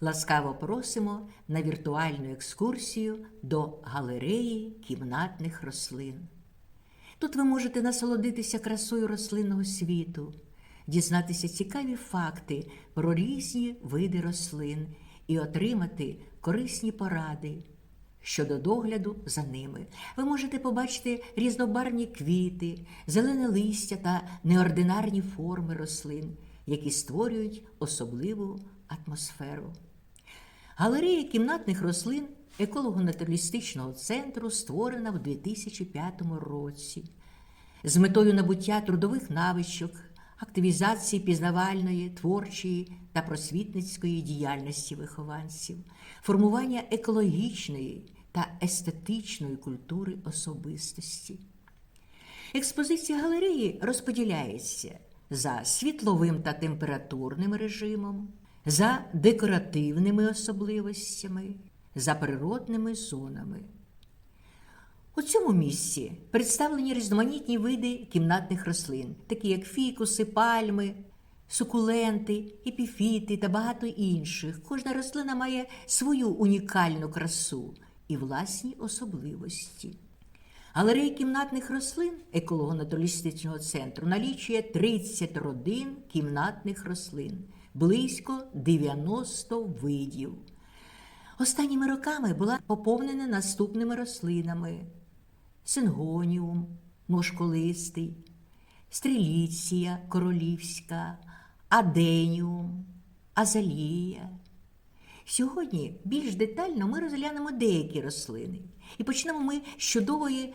Ласкаво просимо на віртуальну екскурсію до галереї кімнатних рослин. Тут ви можете насолодитися красою рослинного світу, дізнатися цікаві факти про різні види рослин і отримати корисні поради щодо догляду за ними. Ви можете побачити різнобарвні квіти, зелене листя та неординарні форми рослин, які створюють особливу атмосферу. Галерея кімнатних рослин еколого-натуралістичного центру створена в 2005 році з метою набуття трудових навичок, активізації пізнавальної, творчої та просвітницької діяльності вихованців, формування екологічної та естетичної культури особистості. Експозиція галереї розподіляється за світловим та температурним режимом, за декоративними особливостями, за природними зонами. У цьому місці представлені різноманітні види кімнатних рослин, такі як фікуси, пальми, сукуленти, епіфіти та багато інших. Кожна рослина має свою унікальну красу і власні особливості. Галерея кімнатних рослин еколого-натуралістичного центру налічує 30 родин кімнатних рослин, близько 90 видів. Останніми роками була поповнена наступними рослинами: сингоніум, ножколистий, стріліція королівська, аденіум, азалія. Сьогодні більш детально ми розглянемо деякі рослини. І почнемо ми з чудової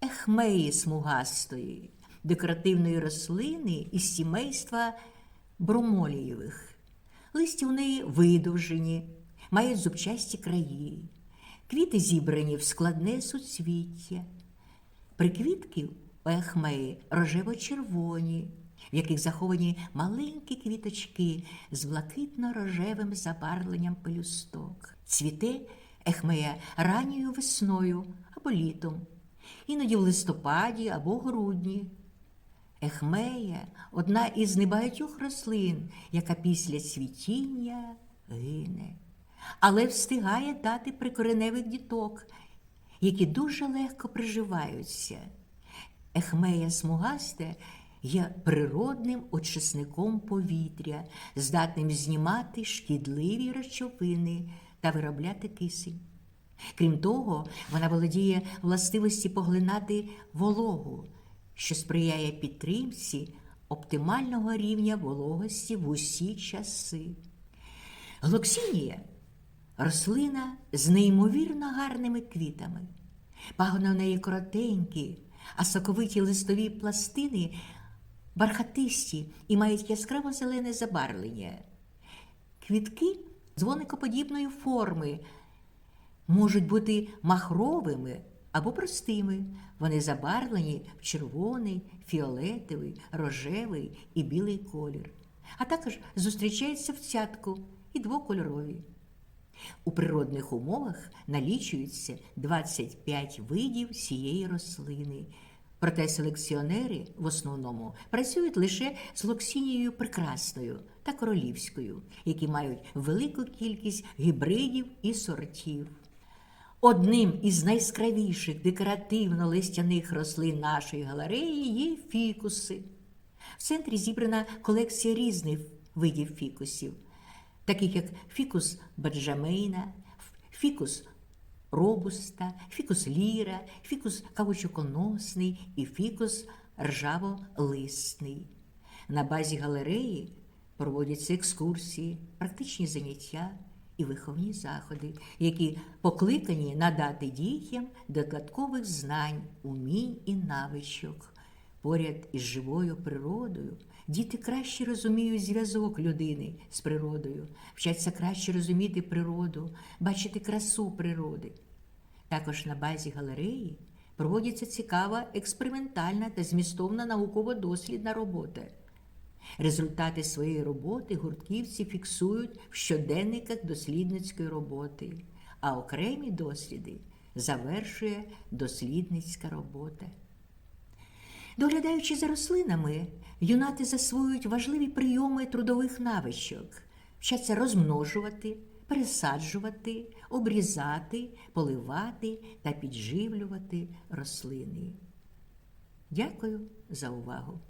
ехмеї смугастої, декоративної рослини із сімейства бромолієвих. Листя у неї видовжені, мають зубчасті краї, квіти зібрані в складне суцвіття. Приквітки ехмеї рожево-червоні, в яких заховані маленькі квіточки з блакитно-рожевим забарвленням пелюсток. Цвіте ехмея ранньою весною або літом, іноді в листопаді або грудні. Ехмея одна із небагатьох рослин, яка після цвітіння гине, але встигає дати прикореневих діток, які дуже легко приживаються. Ехмея смугасте є природним очисником повітря, здатним знімати шкідливі речовини та виробляти кисень. Крім того, вона володіє властивості поглинати вологу, що сприяє підтримці оптимального рівня вологості в усі часи. Глоксінія рослина з неймовірно гарними квітами. Пагони в неї коротенькі, а соковиті листові пластини бархатисті і мають яскраво зелене забарвлення. Квітки дзвоникоподібної форми можуть бути махровими або простими. Вони забарвлені в червоний, фіолетовий, рожевий і білий колір, а також зустрічаються в цятку і двокольорові. У природних умовах налічується 25 видів цієї рослини. Проте селекціонери в основному працюють лише з локсінією прекрасною та королівською, які мають велику кількість гібридів і сортів. Одним із найскравіших декоративно-листяних рослин нашої галереї є фікуси. В центрі зібрана колекція різних видів фікусів, таких як фікус баджамейна, фікус робуста, фікус ліра, фікус кавучоконосний і фікус ржаволисний. На базі галереї проводяться екскурсії, практичні заняття і виховні заходи, які покликані надати дітям додаткових знань, умінь і навичок. Поряд із живою природою діти краще розуміють зв'язок людини з природою, вчаться краще розуміти природу, бачити красу природи. Також на базі галереї проводиться цікава експериментальна та змістовна науково-дослідна робота. Результати своєї роботи гуртківці фіксують в щоденниках дослідницької роботи, а окремі досліди завершує дослідницька робота. Доглядаючи за рослинами, юнати засвоюють важливі прийоми трудових навичок, вчаться розмножувати, пересаджувати, обрізати, поливати та підживлювати рослини. Дякую за увагу!